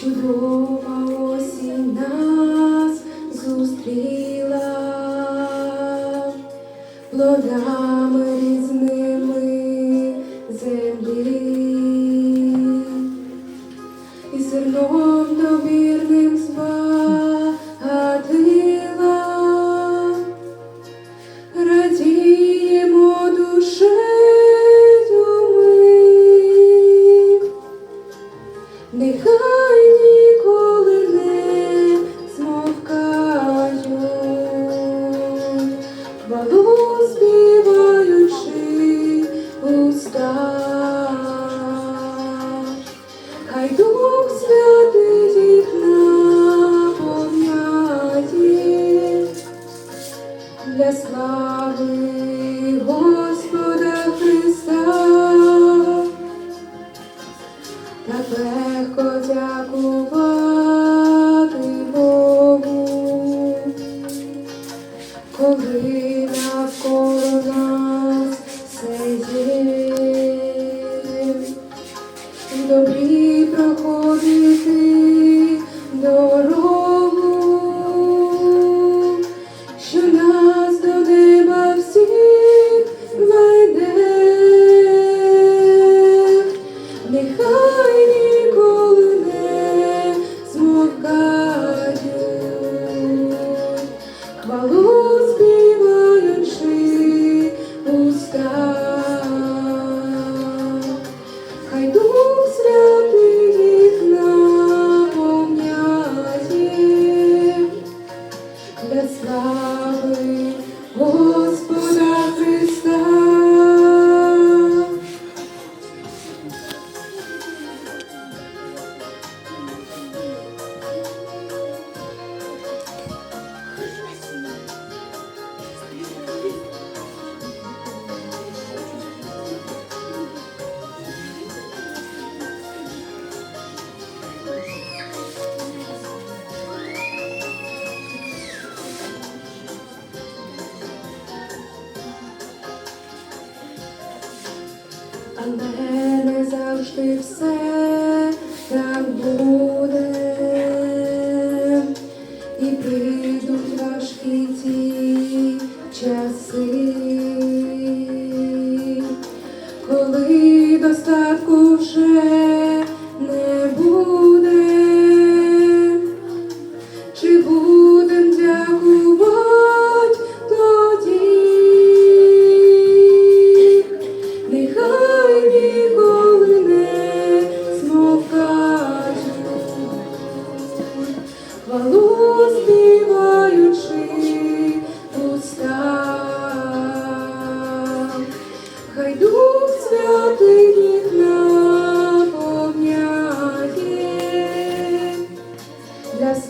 чудова осінь нас зустріла плодами різними землі і зерном добірним звати. I do. тебе слави. але мене завжди все так буде. І прийдуть важкі ті часи, коли достатку вже.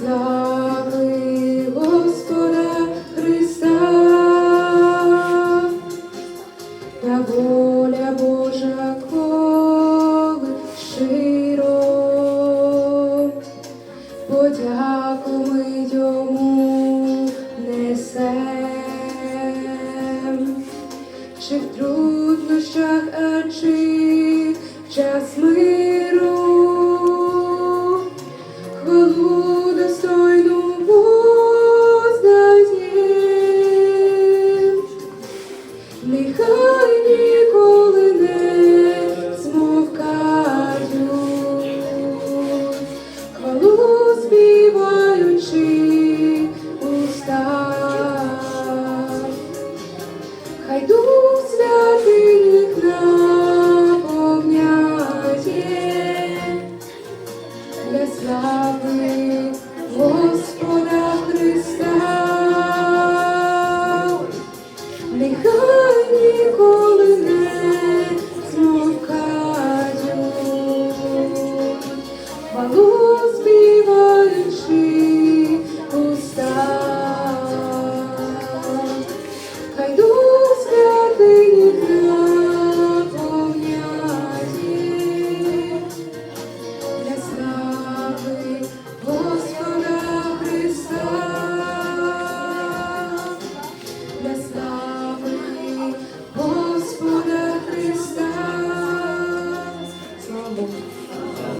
слави Господа Христа, та воля Божа. 你和